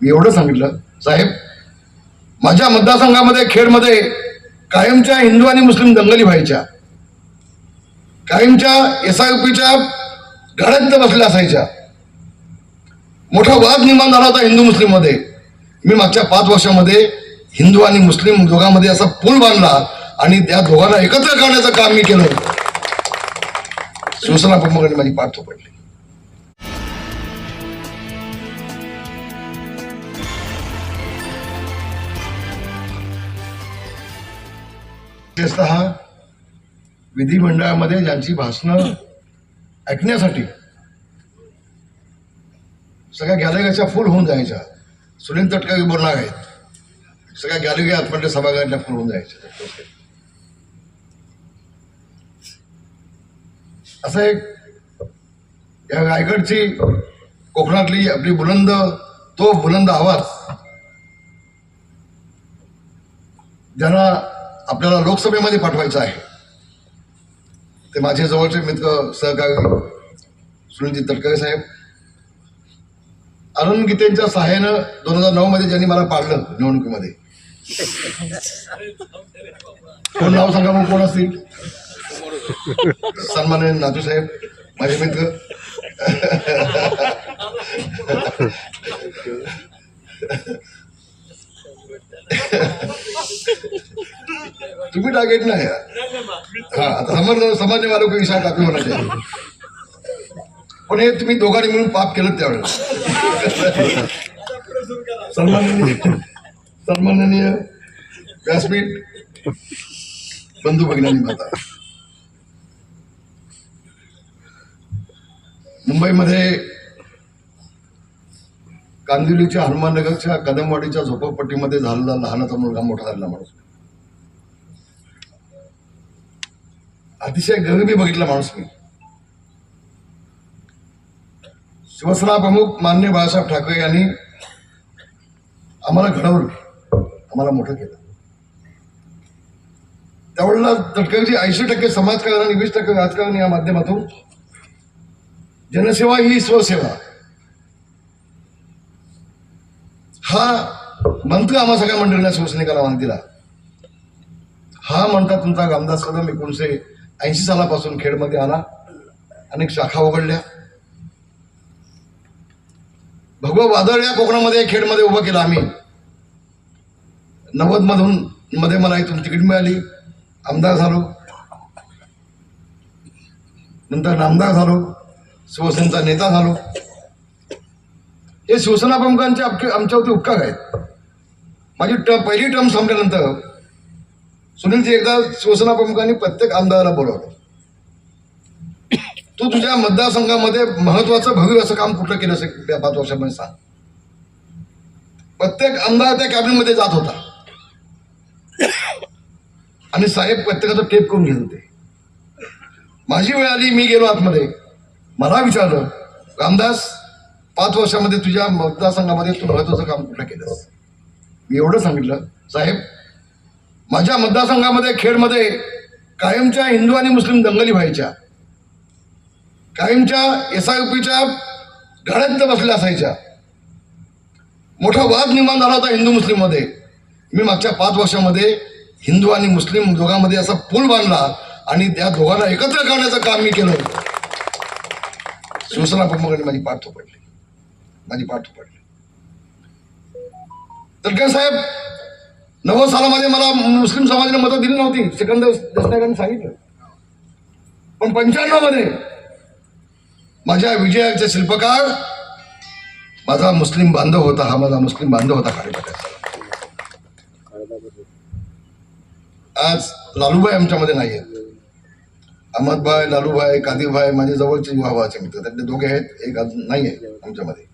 मी एवढं सांगितलं. साहेब माझ्या मतदारसंघामध्ये खेडमध्ये कायमच्या हिंदू आणि मुस्लिम दंगली व्हायच्या. कायमच्या एस आय पीच्या गाड्यांत बसल्या असायच्या. मोठा वाद निर्माण झाला होता हिंदू मुस्लिममध्ये मी मागच्या पाच वर्षामध्ये हिंदू आणि मुस्लिम दोघांमध्ये असा पूल बांधला आणि त्या दोघांना एकत्र करण्याचं काम मी केलं शिवसेना प्रमुखांनी माझी पाठ थोपडली. विशेषतः विधिमंडळामध्ये ज्यांची भाषणं ऐकण्यासाठी सगळ्या गॅलरीच्या फुल होऊन जायच्या. सुनील तटकरे बोलणार आहेत. सगळ्या गॅलरी आतमधल्या सभागृहातल्या फुल होऊन जायच्या. असं एक या रायगडची कोकणातली आपली बुलंद तो बुलंद आवाज ज्यांना आपल्याला लोकसभेमध्ये पाठवायचं आहे. ते माझे जवळचे मित्र सहकारी सुनीलजी तटकरे साहेब. अरुण गीतेंच्या सहाय्यानं दोन हजार नऊ मध्ये ज्यांनी मला पाडलं निवडणुकीमध्ये. कोण नाव सांगा मग कोण असतील? सन्मान्य नातू साहेब माझे मित्र तुम्ही टार्गेट नाही. हा आता समज सामान्य वालों को विषय काफी होना चाहिए। पण हे तुम्ही दोघांनी मिळून पाप केलं त्यावेळेस. सन्माननीय सन्माननीय व्यासपीठ बंधू भगिनी माता. मुंबईमध्ये कांदिवलीच्या हनुमाननगरच्या कदमवाडीच्या झोपडपट्टीमध्ये झालेला लहानाचा मुलगा मोठा झालेला माणूस. अतिशय गरिबी बघितला माणूस मी. शिवसेना प्रमुख मान्य बाळासाहेब ठाकरे यांनी आम्हाला घडवलं. आम्हाला मोठं केलं. त्यावेळेला तटकरजी ऐंशी टक्के समाजकारण आणि वीस टक्के राजकारण या माध्यमातून जनसेवा ही स्वसेवा. हा मंत्र आम्हा सगळ्या मंडळींना शिवसैनिकाला मान दिला. हा म्हणता तुमचा रामदास कदम एकोणीसशे ऐंशी सालापासून खेडमध्ये आला. अनेक शाखा उघडल्या. भगवा वादळ या कोकणामध्ये खेडमध्ये उभं केलं आम्ही. नव्वदमधून मध्ये मला इथून तिकीट मिळाली. आमदार झालो. नंतर आमदार झालो. शिवसेनेचा नेता झालो. हे शिवसेना प्रमुखांच्या आमच्यावरती उपकार आहेत. माझी ट पहिली टर्म संपल्यानंतर सुनीलजी एकदा शिवसेना प्रमुखांनी प्रत्येक आमदाराला बोलावलं. तू तुझ्या मतदारसंघामध्ये महत्वाचं भव्य असं काम कुठलं केलं असेल? त्या पाच वर्षामध्ये सांग. प्रत्येक आमदार त्या कॅबिनेटमध्ये जात होता. आणि साहेब प्रत्येकाचं टेप करून घेत होते. माझी वेळ आली मी गेलो आतमध्ये. मला विचारलं रामदास पाच वर्षामध्ये तुझ्या मतदारसंघामध्ये तू महत्वाचं काम कुठलं केलंस? मी एवढं सांगितलं साहेब माझ्या मतदारसंघामध्ये खेडमध्ये कायमच्या हिंदू आणि मुस्लिम दंगली व्हायच्या. कायमच्या एस आय पीच्या गाड्यात बसल्या असायच्या. मोठा वाद निर्माण झाला होता हिंदू मुस्लिममध्ये. मी मागच्या पाच वर्षामध्ये हिंदू आणि मुस्लिम दोघांमध्ये असा पूल बांधला आणि त्या दोघांना एकत्र करण्याचं काम मी केलं शिवसेना प्रमुखांनी माझी पाठ थोपडली. माझी पाठ थोपडली. काय साहेब नव्वद सालामध्ये मला मुस्लिम समाजाने मतं दिली नव्हती. सिकंदर दसनायकांनी सांगितलं. पण पंच्याण्णवमध्ये माझ्या विजयाचे शिल्पकार माझा मुस्लिम बांधव होता हा माझा मुस्लिम बांधव होता कार्यकर्त्याचा. आज लालूभाई आमच्यामध्ये नाही आहेत. अहमदभाई लालूभाई कादीरभाई माझे जवळचे भावाचे मित्र. त्यातले दोघे आहेत एक अजून नाही आहे आमच्यामध्ये.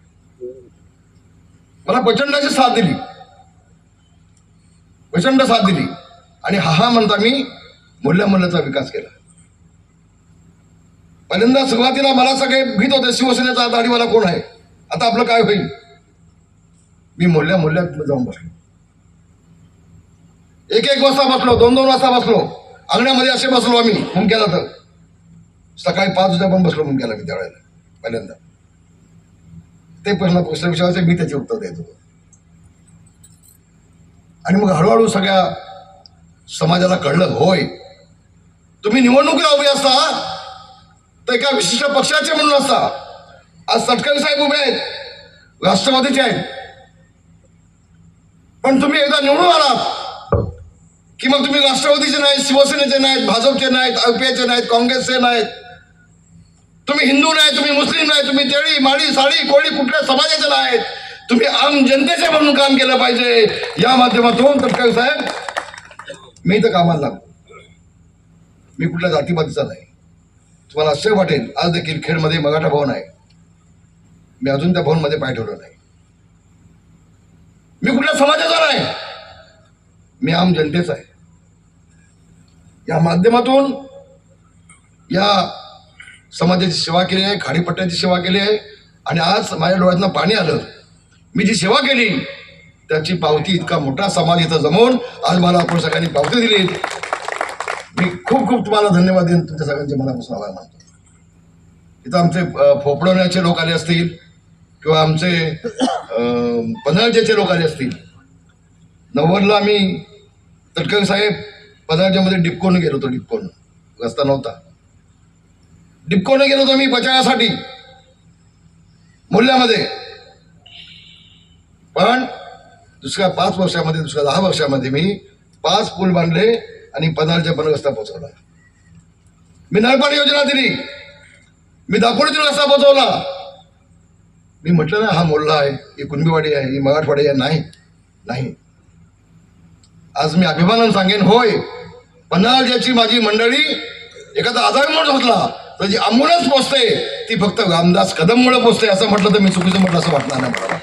मला प्रचंडाची साथ दिली. प्रचंड साथ दिली. आणि हा हा म्हणता मी मूल्य विकास केला. पहिल्यांदा सुरुवातीला मला सगळे भीत होते शिवसेनेचा दाढीवाला कोण आहे? आता आपलं काय होईल? मी मूल्य मूल्यात जाऊन बसलो. एक एक वाजता बसलो दोन दोन वाजता बसलो. अंगण्यामध्ये असे बसलो आम्ही मुंक्याला तर. सकाळी पाच वाजता पण बसलो मुंक्याला मी त्यावेळेला पहिल्यांदा. ते प्रश्न प्रश्न विचारायचे मी त्याचे उत्तर द्यायचो. आणि मग हळूहळू सगळ्या समाजाला कळलं होय तुम्ही निवडणुकीला उभे असता तर एका विशिष्ट पक्षाचे म्हणून असता. आज तटकरे साहेब उभे आहेत राष्ट्रवादीचे आहेत. पण तुम्ही एकदा निवडून आलात की मग तुम्ही राष्ट्रवादीचे नाहीत शिवसेनेचे नाहीत भाजपचे नाहीत आयपीएचे नाहीत काँग्रेसचे नाहीत. तुम्ही हिंदू नाही तुम्ही मुस्लिम नाही तुम्ही तेळी माळी साडी कोळी कुठल्या समाजाचे नाहीत. तुम्ही आम जनतेचे म्हणून काम केलं पाहिजे. या माध्यमातून तटकरे साहेब मी तर कामाला लागलो. मी कुठल्या जातीपातीचा नाही. तुम्हाला आश्चर्य वाटेल आज देखील खेडमध्ये मराठा भवन आहे. मी अजून त्या भवनमध्ये पाय ठेवलं नाही. मी कुठल्या समाजाचा नाही. मी आम जनतेचा आहे. या माध्यमातून या समाजाची सेवा केली आहे खाडीपट्ट्याची सेवा केली आहे. आणि आज माझ्या डोळ्यातनं पाणी आलं. मी जी सेवा केली त्याची पावती इतका मोठा समाज इथं जमवून आज मला आपण सगळ्यांनी पावती दिली. मी खूप खूप तुम्हाला धन्यवाद देईन तुमच्या सगळ्यांचे मनापासून आभार मानतो. इथं आमचे फोपडवण्याचे लोक आले असतील किंवा आमचे अ, पन्हाळजेचे लोक आले असतील. नव्वदला आम्ही तटकरे साहेब पन्हाळजेमध्ये डिपकोन गेलो होतो डिपकोन. रस्ता नव्हता. डिपकोन गेलो होतो मी बचावासाठी. मूल्यामध्ये पण दुसऱ्या पाच वर्षामध्ये दुसऱ्या दहा वर्षामध्ये मी पाच पूल बांधले आणि पन्हाळच्या पण रस्ता पोहोचवला मी नळपाणी योजना दिली. मी दापोलीतून रस्ता पोहोचवला मी म्हटलं ना हा मोल्ला आहे ही कुणबीवाडी आहे ही मराठवाडी आहे नाही नाही. आज मी अभिमानानं सांगेन होय पन्हाळ्याची माझी मंडळी एखादा आजार म्हणून होतला तर जी आंबुलन्स पोचते ती फक्त रामदास कदममुळे पोचते असं म्हटलं तर मी चुकीचं म्हटलं असं वाटणार नाही मला.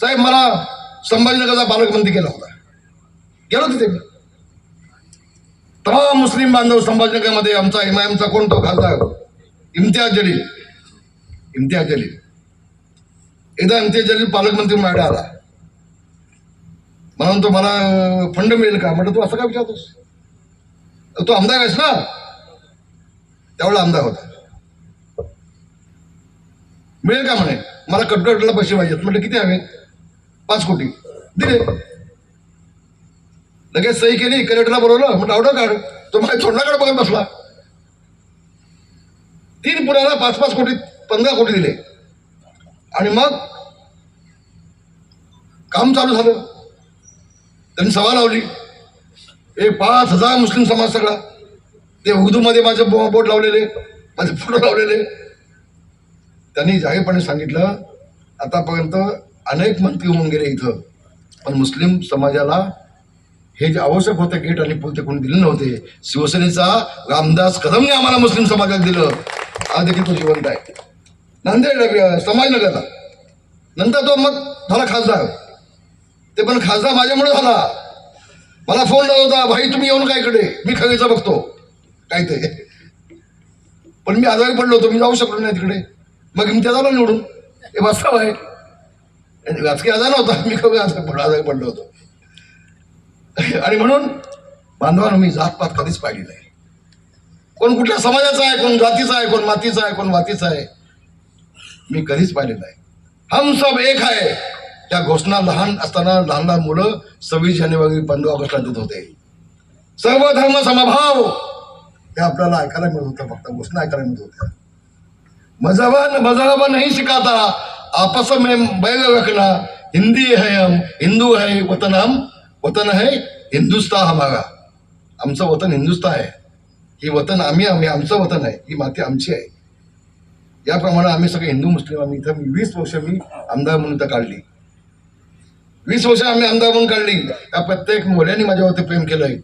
साहेब मला संभाजीनगरचा पालकमंत्री केला होता. गेलो तिथे मी. तमाम मुस्लिम बांधव संभाजीनगरमध्ये आमचा इमामचा कोण तो खासदार इम्तियाज जलील. इम्तियाज जलील. एकदा इम्तियाज जलील पालकमंत्री माझ्याकडे आला. म्हणून तो मला फंड मिळेल का? म्हटलं तू असं काय विचारतोस? तू आमदार आहेस ना. त्यावेळेला आमदार होता. मिळेल का? म्हणे. मला कटकटला पैसे पाहिजेत. म्हटलं किती हवे? पाच कोटी. दिले. लगेच सही केली कलेक्टरला बोलवलं म्हटलं ऑर्डर काढ तो माझ्या तोंडाकडे बघत बसला. तीन पुण्याला पाच पाच कोटी पंधरा कोटी दिले. आणि मग काम चालू झालं. त्यांनी सभा लावली. हे पाच हजार मुस्लिम समाज सगळा. ते उर्दूमध्ये माझे बोट लावलेले माझे फोटो लावलेले. त्यांनी जाहीरपणे सांगितलं आतापर्यंत अनेक मंत्री होऊन गेले इथं. पण मुस्लिम समाजाला हे जे आवश्यक होते गेट आणि पूल ते कोणी दिले नव्हते. शिवसेनेचा रामदास कदमने आम्हाला मुस्लिम समाजात दिलं. आज देखील तो जिवंत आहे. नांदेड समाजनगरला. नंतर तो मग झाला खासदार. ते पण खासदार माझ्यामुळे झाला. मला फोन लावला होता भाई तुम्ही येऊन काय इकडे? मी खगेचा बघतो. काय ते? पण मी आजारी पडलो होतो. मी जाऊ शकलो नाही तिकडे. मग मी त्याला निवडून. हे वास्तव आहे. आणि राजकीय आजार नव्हता. मी खगं आजार पडलो पडलो होतो. आणि म्हणून बांधवांनो मी जातपात कधीच पाहिली नाही. कोण कुठल्या समाजाचा आहे कोण जातीचा आहे कोण मातीचा आहे कोण वातीचा आहे मी कधीच पाहिले नाही. हम सब एक आहे. त्या घोषणा लहान असताना लहान लहान मुलं सव्वीस जानेवारी पंधरा ऑगस्टला देत होते. सर्व धर्म समभाव. हे आपल्याला ऐकायला मिळत होतं फक्त घोषणा ऐकायला मिळत होत्या. मजहब मजहब नाही शिकाता आपस में बैग रखना हिंदी है हम हिंदू है वतन हम वतन है हिंदुस्तान हमारा आमचं वतन हिंदुस्तान आहे. हे वतन आम्ही आम्ही आमचं वतन आहे. ही माती आमची आहे. याप्रमाणे आम्ही सगळे हिंदू मुस्लिम आम्ही इथं वीस वर्ष मी आमदार म्हणून इथं काढली. वीस वर्ष आम्ही आमदार म्हणून काढली. या प्रत्येक मोल्याने माझ्यावरती प्रेम केलंय.